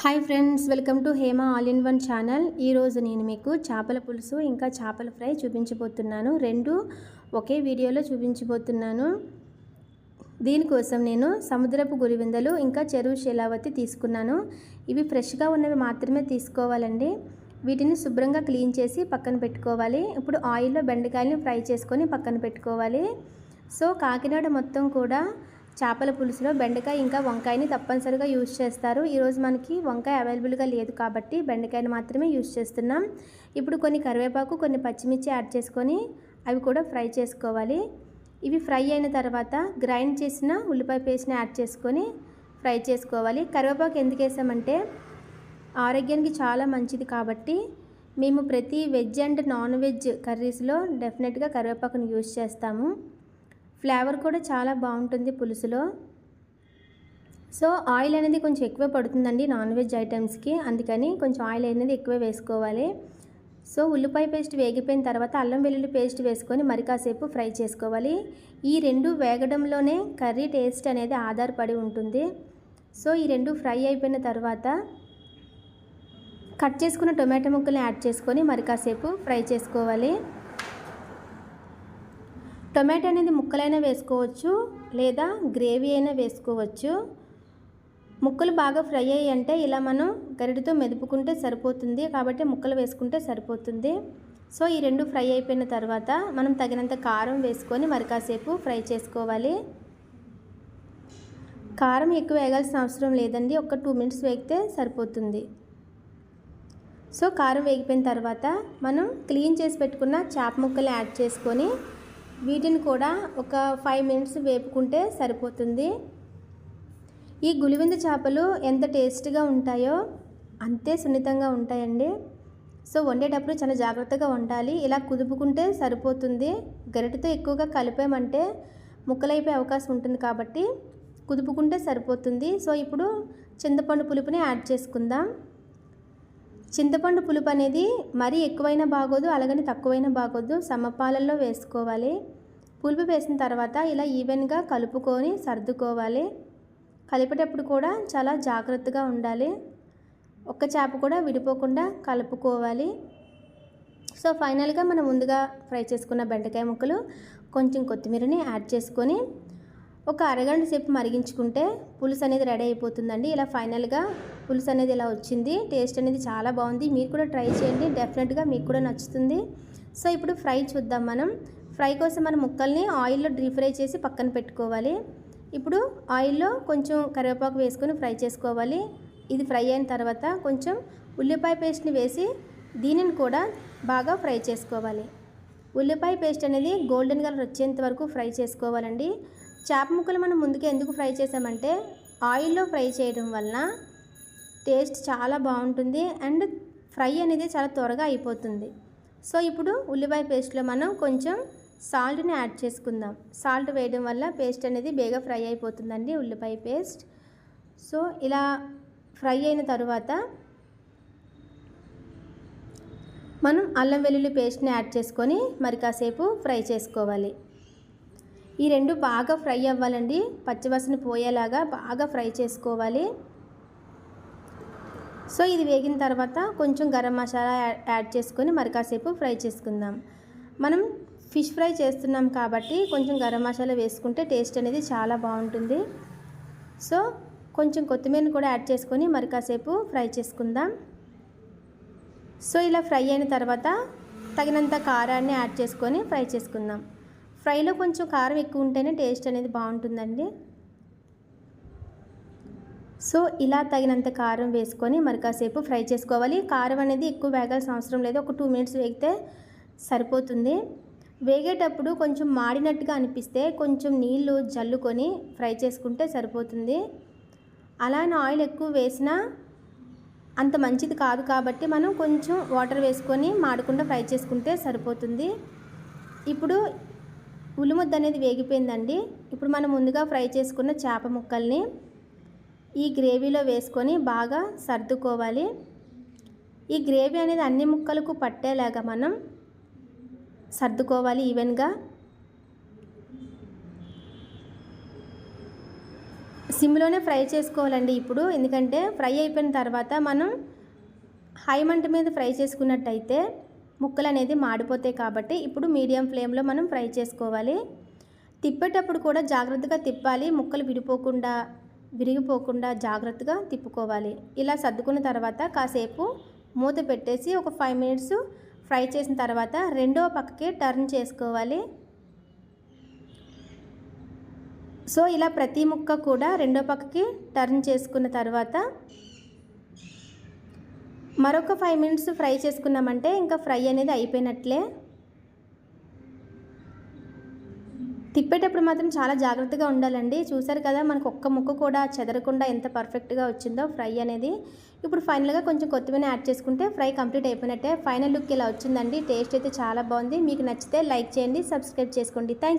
Hi friends welcome to Hema all in one channel ఈరోజు నేను మీకు చేపల పులుసు ఇంకా చేపల ఫ్రై చూపించబోతున్నాను. రెండు ఒకే వీడియోలో చూపించబోతున్నాను. దీనికోసం నేను సముద్రపు గురివిందలు ఇంకా చెరువు శీలావతి తీసుకున్నాను. ఇవి ఫ్రెష్గా ఉన్నవి మాత్రమే తీసుకోవాలండి. వీటిని శుభ్రంగా క్లీన్ చేసి పక్కన పెట్టుకోవాలి. ఇప్పుడు ఆయిల్లో బెండకాయలను ఫ్రై చేసుకొని పక్కన పెట్టుకోవాలి. సో కాకినాడ మొత్తం కూడా చేపల పులుసులో బెండకాయ ఇంకా వంకాయని తప్పనిసరిగా యూజ్ చేస్తారు. ఈరోజు మనకి వంకాయ అవైలబుల్గా లేదు కాబట్టి బెండకాయని మాత్రమే యూజ్ చేస్తున్నాం. ఇప్పుడు కొన్ని కరివేపాకు కొన్ని పచ్చిమిర్చి యాడ్ చేసుకొని అవి కూడా ఫ్రై చేసుకోవాలి. ఇవి ఫ్రై అయిన తర్వాత గ్రైండ్ చేసిన ఉల్లిపాయ పేస్ట్ని యాడ్ చేసుకొని ఫ్రై చేసుకోవాలి. కరివేపాకు ఎందుకు వేసామంటే ఆరోగ్యానికి చాలా మంచిది కాబట్టి మేము ప్రతి వెజ్ అండ్ నాన్ వెజ్ కర్రీస్లో డెఫినెట్గా కరివేపాకుని యూజ్ చేస్తాము. ఫ్లేవర్ కూడా చాలా బాగుంటుంది పులుసులో. సో ఆయిల్ అనేది కొంచెం ఎక్కువ పడుతుందండి నాన్ వెజ్ ఐటమ్స్కి. అందుకని కొంచెం ఆయిల్ అనేది ఎక్కువ వేసుకోవాలి. సో ఉల్లిపాయ పేస్ట్ వేగిపోయిన తర్వాత అల్లం వెల్లుల్లి పేస్ట్ వేసుకొని మరి కాసేపు ఫ్రై చేసుకోవాలి. ఈ రెండు వేగడంలోనే కర్రీ టేస్ట్ అనేది ఆధారపడి ఉంటుంది. సో ఈ రెండు ఫ్రై అయిపోయిన తర్వాత కట్ చేసుకున్న టొమాటో ముక్కల్ని యాడ్ చేసుకొని మరి కాసేపు ఫ్రై చేసుకోవాలి. టొమాటో అనేది ముక్కలైనా వేసుకోవచ్చు లేదా గ్రేవీ అయినా వేసుకోవచ్చు. ముక్కలు బాగా ఫ్రై అయ్యి అంటే ఇలా మనం గరిటితో మెదుపుకుంటే సరిపోతుంది. కాబట్టి ముక్కలు వేసుకుంటే సరిపోతుంది. సో ఈ రెండు ఫ్రై అయిపోయిన తర్వాత మనం తగినంత కారం వేసుకొని మరి కాసేపు ఫ్రై చేసుకోవాలి. కారం ఎక్కువ వేగాల్సిన అవసరం లేదండి. ఒక టూ మినిట్స్ వేగితే సరిపోతుంది. సో కారం వేగిపోయిన తర్వాత మనం క్లీన్ చేసి పెట్టుకున్న చేప ముక్కలు యాడ్ చేసుకొని వీటిని కూడా ఒక ఫైవ్ మినిట్స్ వేపుకుంటే సరిపోతుంది. ఈ గులివింద చేపలు ఎంత టేస్ట్గా ఉంటాయో అంతే సున్నితంగా ఉంటాయండి. సో వండేటప్పుడు చాలా జాగ్రత్తగా వండాలి. ఇలా కుదుపుకుంటే సరిపోతుంది. గరిటతో ఎక్కువగా కలిపామంటే ముక్కలైపోయే అవకాశం ఉంటుంది కాబట్టి కుదుపుకుంటే సరిపోతుంది. సో ఇప్పుడు చింతపండు పులుపుని యాడ్ చేసుకుందాం. చింతపండు పులుపు అనేది మరీ ఎక్కువైనా బాగోదు అలాగని తక్కువైనా బాగోదు. సమపాలల్లో వేసుకోవాలి. పులుపు వేసిన తర్వాత ఇలా ఈవెన్గా కలుపుకొని సర్దుకోవాలి. కలిపేటప్పుడు కూడా చాలా జాగ్రత్తగా ఉండాలి. ఒక్క చేప కూడా విడిపోకుండా కలుపుకోవాలి. సో ఫైనల్గా మనం ముందుగా ఫ్రై చేసుకున్న బెండకాయ ముక్కలు కొంచెం కొత్తిమీరని యాడ్ చేసుకొని ఒక అరగంట సేపు మరిగించుకుంటే పులుసు అనేది రెడీ అయిపోతుందండి. ఇలా ఫైనల్గా పులుసు అనేది ఇలా వచ్చింది. టేస్ట్ అనేది చాలా బాగుంది. మీరు కూడా ట్రై చేయండి. డెఫినెట్గా మీకు కూడా నచ్చుతుంది. సో ఇప్పుడు ఫ్రై చూద్దాం మనం. ఫ్రై కోసం మన ముక్కల్ని ఆయిల్లో డీప్ ఫ్రై చేసి పక్కన పెట్టుకోవాలి. ఇప్పుడు ఆయిల్లో కొంచెం కరివేపాకు వేసుకొని ఫ్రై చేసుకోవాలి. ఇది ఫ్రై అయిన తర్వాత కొంచెం ఉల్లిపాయ పేస్ట్ని వేసి దీనిని కూడా బాగా ఫ్రై చేసుకోవాలి. ఉల్లిపాయ పేస్ట్ అనేది గోల్డెన్ కలర్ వచ్చేంత వరకు ఫ్రై చేసుకోవాలండి. చేప ముక్కలు మనం ముందుకే ఎందుకు ఫ్రై చేసామంటే ఆయిల్లో ఫ్రై చేయడం వలన టేస్ట్ చాలా బాగుంటుంది అండ్ ఫ్రై అనేది చాలా త్వరగా అయిపోతుంది. సో ఇప్పుడు ఉల్లిపాయ పేస్ట్లో మనం కొంచెం సాల్ట్ని యాడ్ చేసుకుందాం. సాల్ట్ వేయడం వల్ల పేస్ట్ అనేది బేగా ఫ్రై అయిపోతుందండి ఉల్లిపాయ పేస్ట్. సో ఇలా ఫ్రై అయిన తర్వాత మనం అల్లం వెల్లుల్లి పేస్ట్ని యాడ్ చేసుకొని మరి కాసేపు ఫ్రై చేసుకోవాలి. ఈ రెండు బాగా ఫ్రై అవ్వాలండి. పచ్చివాసన పోయేలాగా బాగా ఫ్రై చేసుకోవాలి. సో ఇది వేగిన తర్వాత కొంచెం గరం మసాలా యాడ్ చేసుకొని మరి కాసేపు ఫ్రై చేసుకుందాం. మనం ఫిష్ ఫ్రై చేస్తున్నాం కాబట్టి కొంచెం గరం మసాలా వేసుకుంటే టేస్ట్ అనేది చాలా బాగుంటుంది. సో కొంచెం కొత్తిమీరని కూడా యాడ్ చేసుకొని మరి కాసేపు ఫ్రై చేసుకుందాం. సో ఇలా ఫ్రై అయిన తర్వాత తగినంత కారాన్ని యాడ్ చేసుకొని ఫ్రై చేసుకుందాం. ఫ్రైలో కొంచెం కారం ఎక్కువ ఉంటేనే టేస్ట్ అనేది బాగుంటుందండి. సో ఇలా తగినంత కారం వేసుకొని మరి కాసేపు ఫ్రై చేసుకోవాలి. కారం అనేది ఎక్కువ వేగాల్సిన అవసరం లేదు. ఒక టూ మినిట్స్ వేగితే సరిపోతుంది. వేగేటప్పుడు కొంచెం మాడినట్టుగా అనిపిస్తే కొంచెం నీళ్ళు జల్లుకొని ఫ్రై చేసుకుంటే సరిపోతుంది. అలానే ఆయిల్ ఎక్కువ వేసినా అంత మంచిది కాదు కాబట్టి మనం కొంచెం వాటర్ వేసుకొని మాడకుండా ఫ్రై చేసుకుంటే సరిపోతుంది. ఇప్పుడు ఉల్లిముద్ద అనేది వేగిపోయిందండి. ఇప్పుడు మనం ముందుగా ఫ్రై చేసుకున్న చేప ముక్కల్ని ఈ గ్రేవీలో వేసుకొని బాగా సర్దుకోవాలి. ఈ గ్రేవీ అనేది అన్ని ముక్కలకు పట్టేలాగా మనం సర్దుకోవాలి ఈవెన్గా. సిమ్లోనే ఫ్రై చేసుకోవాలండి ఇప్పుడు. ఎందుకంటే ఫ్రై అయిపోయిన తర్వాత మనం హై మంట మీద ఫ్రై చేసుకున్నట్టయితే ముక్కలు అనేది మాడిపోతాయి కాబట్టి ఇప్పుడు మీడియం ఫ్లేమ్లో మనం ఫ్రై చేసుకోవాలి. తిప్పేటప్పుడు కూడా జాగ్రత్తగా తిప్పాలి. ముక్కలు విడిపోకుండా విరిగిపోకుండా జాగ్రత్తగా తిప్పుకోవాలి. ఇలా సర్దుకున్న తర్వాత కాసేపు మూత పెట్టేసి ఒక ఫైవ్ మినిట్స్ ఫ్రై చేసిన తర్వాత రెండవ పక్కకి టర్న్ చేసుకోవాలి. సో ఇలా ప్రతి ముక్క కూడా రెండో పక్కకి టర్న్ చేసుకున్న తర్వాత మరొక ఫైవ్ మినిట్స్ ఫ్రై చేసుకున్నామంటే ఇంకా ఫ్రై అనేది అయిపోయినట్లే. తిప్పేటప్పుడు మాత్రం చాలా జాగ్రత్తగా ఉండాలండి. చూసారు కదా మనకు ఒక్క ముక్క కూడా చెదరకుండా ఎంత పర్ఫెక్ట్గా వచ్చిందో ఫ్రై అనేది. ఇప్పుడు ఫైనల్గా కొంచెం కొత్తిమీర యాడ్ చేసుకుంటే ఫ్రై కంప్లీట్ అయిపోయినట్టే. ఫైనల్ లుక్ ఇలా వచ్చిందండి. టేస్ట్ అయితే చాలా బాగుంది. మీకు నచ్చితే లైక్ చేయండి సబ్స్క్రైబ్ చేసుకోండి. థ్యాంక్